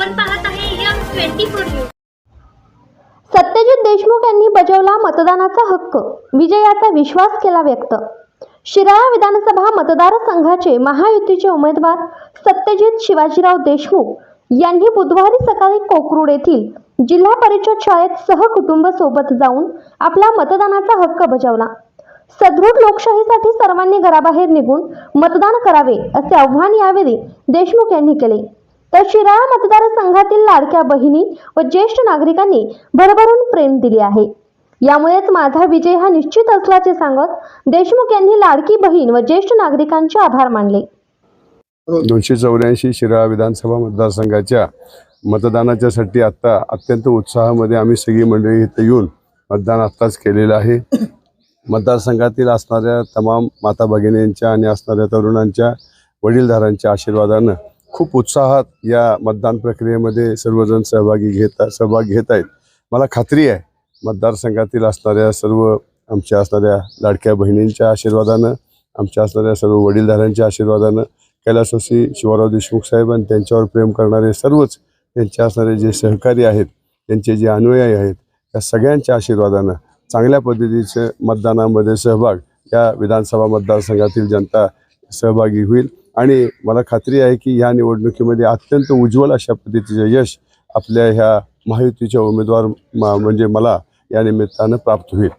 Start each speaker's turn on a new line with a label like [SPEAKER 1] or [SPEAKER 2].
[SPEAKER 1] आपण पाहत आहे M twenty four news.
[SPEAKER 2] Satyajit Deshmukh यांनी बजावला मतदानाचा हक्क. विजयाचा विश्वास केला व्यक्त. शिराळा विधानसभा मतदारसंघाचे महायुतीचे उमेदवार सत्यजित शिवाजीराव देशमुख यांनी बुधवारी सकाळी कोकरूड येथील जिल्हा परिषद शाळेत सहकुटुंब सोबत जाऊन आपला मतदानाचा हक्क बजावला. सदृढ लोकशाहीसाठी सर्वांनी घराबाहेर निघून मतदान करावे असे आव्हान यावेळी देशमुख यांनी केले. तर शिराळा मतदारसंघातील लाडक्या बहिणी व ज्येष्ठ नागरिकांनी भरभरून प्रेम दिले आहे. यामुळेच माझा विजय हा निश्चित असल्याचे सांगत देशमुख यांनी लाडकी बहीण व ज्येष्ठ नागरिकांचे आभार मानले.
[SPEAKER 3] दोनशे चौऱ्याऐंशी शिराळा विधानसभा मतदारसंघाच्या मतदानाच्यासाठी आत्ता अत्यंत उत्साहामध्ये आम्ही सगळी मंडळी इथं येऊन मतदान आत्ताच केलेलं आहे. मतदारसंघातील असणाऱ्या तमाम माता भगिनींच्या आणि असणाऱ्या तरुणांच्या वडीलधारांच्या आशीर्वादानं खूप उत्साहात या मतदान प्रक्रियेमध्ये सर्वजण सहभागी घेत सहभाग घेत आहेत. मला खात्री आहे मतदारसंघातील असणाऱ्या सर्व आमच्या असणाऱ्या लाडक्या बहिणींच्या आशीर्वादानं आमच्या असणाऱ्या सर्व वडीलधाऱ्यांच्या आशीर्वादानं कैलासवासी शिवराव देशमुख साहेब आणि त्यांच्यावर प्रेम करणारे सर्वच त्यांचे असणारे जे सहकारी आहेत त्यांचे जे अनुयायी आहेत त्या सगळ्यांच्या आशीर्वादानं चांगल्या पद्धतीचं मतदानामध्ये सहभाग या विधानसभा मतदारसंघातील जनता सहभागी होईल. आणि मला खात्री आहे की या निवडणुकीमध्ये अत्यंत उज्ज्वल अशा पद्धतीचं यश आपल्या ह्या महायुतीच्या उमेदवार म्हणजे मला या निमित्तानं प्राप्त होईल.